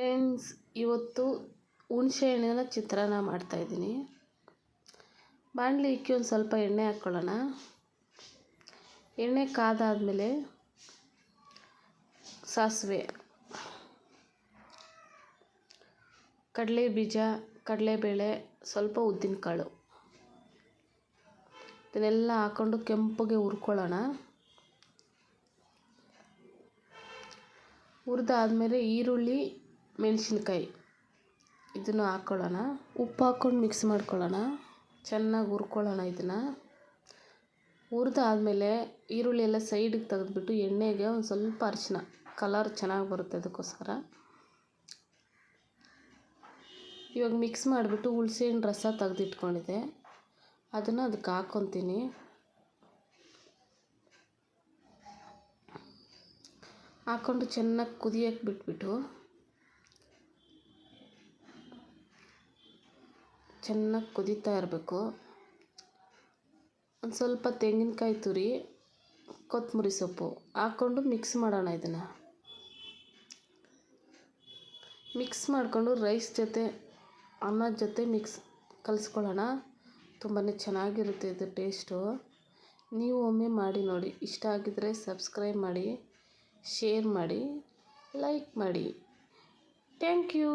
Friends ಇವತ್ತು ಹುಣಸೆ ಹಣ್ಣಿನ ಚಿತ್ರಾನ್ನ ಮಾಡ್ತಾಯಿದ್ದೀನಿ ಬಾಣಲಿ ಇಕ್ಕಿ ಒಂದು ಸ್ವಲ್ಪ ಎಣ್ಣೆ ಹಾಕ್ಕೊಳ್ಳೋಣ ಎಣ್ಣೆ ಕಾದಾದಮೇಲೆ ಸಾಸಿವೆ ಕಡಲೆ ಬೀಜ ಕಡಲೆಬೇಳೆ, ಸ್ವಲ್ಪ ಉದ್ದಿನಕಾಳು. ಇದನ್ನೆಲ್ಲ ಹಾಕ್ಕೊಂಡು ಕೆಂಪಗೆ ಹುರ್ಕೊಳ್ಳೋಣ. ಹುರಿದಾದ್ಮೇಲೆ ಈರುಳ್ಳಿ ಮೆಣಸಿನ್ಕಾಯಿ. ಇದನ್ನು ಹಾಕ್ಕೊಳ್ಳೋಣ ಉಪ್ಪು ಹಾಕ್ಕೊಂಡು ಮಿಕ್ಸ್ ಮಾಡ್ಕೊಳ್ಳೋಣ. ಚೆನ್ನಾಗಿ ಹುರ್ಕೊಳ್ಳೋಣ ಇದನ್ನು. ಹುರಿದಾದ್ಮೇಲೆ ಈರುಳ್ಳಿ ಎಲ್ಲ ಸೈಡಿಗೆ ತೆಗೆದ್ಬಿಟ್ಟು ಎಣ್ಣೆಗೆ ಒಂದು ಸ್ವಲ್ಪ ಅರಿಶಿನ ಕಲರ್ ಚೆನ್ನಾಗಿ ಬರುತ್ತೆ ಅದಕ್ಕೋಸ್ಕರ. ಇವಾಗ ಮಿಕ್ಸ್ ಮಾಡಿಬಿಟ್ಟು ಹುಣಸೆ ಹಣ್ಣು ರಸ ತೆಗೆದಿಟ್ಕೊಂಡಿದ್ದೆ. ಅದನ್ನು ಅದಕ್ಕೆ ಹಾಕ್ಕೊತೀನಿ ಹಾಕ್ಕೊಂಡು ಚೆನ್ನಾಗಿ ಕುದಿಯೋಕ್ಕೆ ಬಿಟ್ಬಿಟ್ಟು. ಚೆನ್ನಾಗಿ ಕುದೀತಾ ಇರಬೇಕು. ಒಂದು ಸ್ವಲ್ಪ ತೆಂಗಿನಕಾಯಿ ತುರಿ ಕೊತ್ತಂಬರಿ ಸೊಪ್ಪು ಹಾಕ್ಕೊಂಡು ಮಿಕ್ಸ್ ಮಾಡೋಣ ಇದನ್ನು. ಮಿಕ್ಸ್ ಮಾಡಿಕೊಂಡು ರೈಸ್ ಜೊತೆ, ಅನ್ನ ಜೊತೆ ಮಿಕ್ಸ್ ಕಲಿಸ್ಕೊಳ್ಳೋಣ. ತುಂಬಾ ಚೆನ್ನಾಗಿರುತ್ತೆ ಇದು ಟೇಸ್ಟು ನೀವು ಒಮ್ಮೆ ಮಾಡಿ ನೋಡಿ. ಇಷ್ಟ ಆಗಿದ್ದರೆ ಸಬ್ಸ್ಕ್ರೈಬ್ ಮಾಡಿ ಶೇರ್ ಮಾಡಿ ಲೈಕ್ ಮಾಡಿ. Thank you